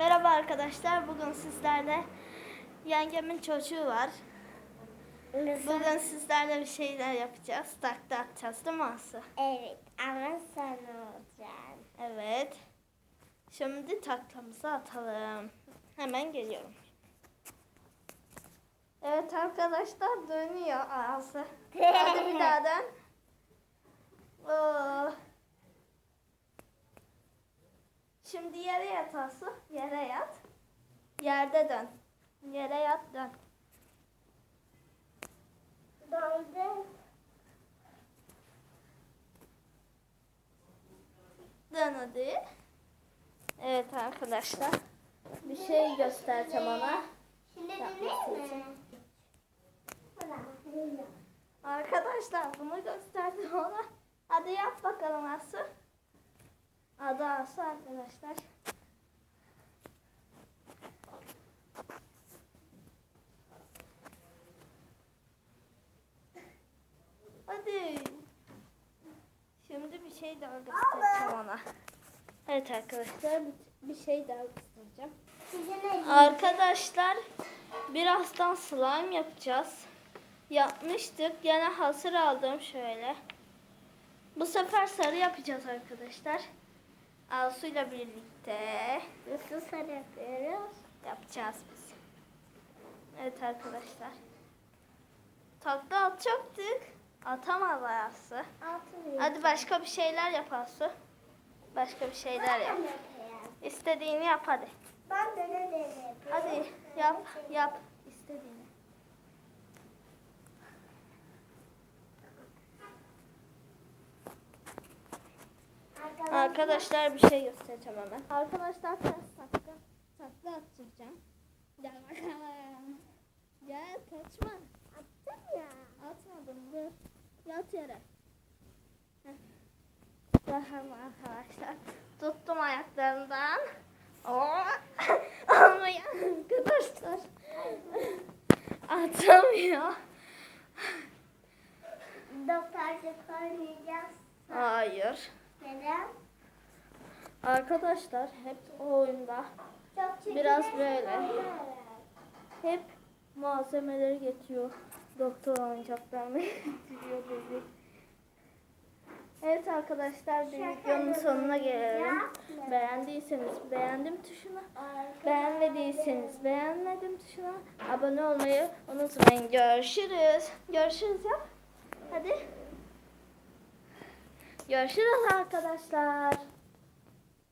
Merhaba arkadaşlar. Bugün sizlerle yengemin çocuğu var. Bugün sizlerle bir şeyler yapacağız. Takla atacağız değil mi Aslı? Evet ama sen olacaksın. Evet. Şimdi taklamızı atalım. Hemen geliyorum. Evet arkadaşlar dönüyor ağzı. Hadi bir daha dön. Oo. Şimdi yere yat Aslı. Yere yat. Yerde dön. Yere yat dön. Doldu. Dön hadi. Evet arkadaşlar. Bir şey göstereceğim ona. Şimdi dinleyin mi? Arkadaşlar bunu gösterdim ona. Hadi yap bakalım Aslı. Adı Aslı arkadaşlar. Hadi. Şimdi bir şey daha göstereceğim ona. Evet arkadaşlar bir- şey daha göstereceğim. Arkadaşlar birazdan slime yapacağız. Yapmıştık. Gene hazır aldım şöyle. Bu sefer sarı yapacağız arkadaşlar. Asu'yla birlikte Nasıl sarı yapıyoruz? yapacağız biz. Evet arkadaşlar. Takla atacaktık. Atamadı Asu. Altı Hadi başka bir şeyler yap Asu. Başka bir şeyler yap. İstediğini yap hadi. Ben de ne? Hadi yap yap istediğini. Arkadaşlar bir şey göstereceğim hemen. Arkadaşlar ters takla, takla atacağım. Gel bakalım. Gel kaçma. Attım ya. Atmadım dur. Yat yere. Bakalım arkadaşlar. Tuttum ayaklarından. Oo. Olmuyor arkadaşlar. Atamıyor. Doktorcuk oynayacağız. Hayır. Neden? Arkadaşlar hep o oyunda. Biraz böyle. hep malzemeleri getiriyor. Doktor oyuncaklarını getiriyor bizi. Evet arkadaşlar bir videonun sonuna gelelim. Beğendiyseniz beğendim tuşuna, beğenmediyseniz beğenmedim tuşuna, abone olmayı unutmayın. Görüşürüz. Görüşürüz ya. Hadi. Görüşürüz arkadaşlar.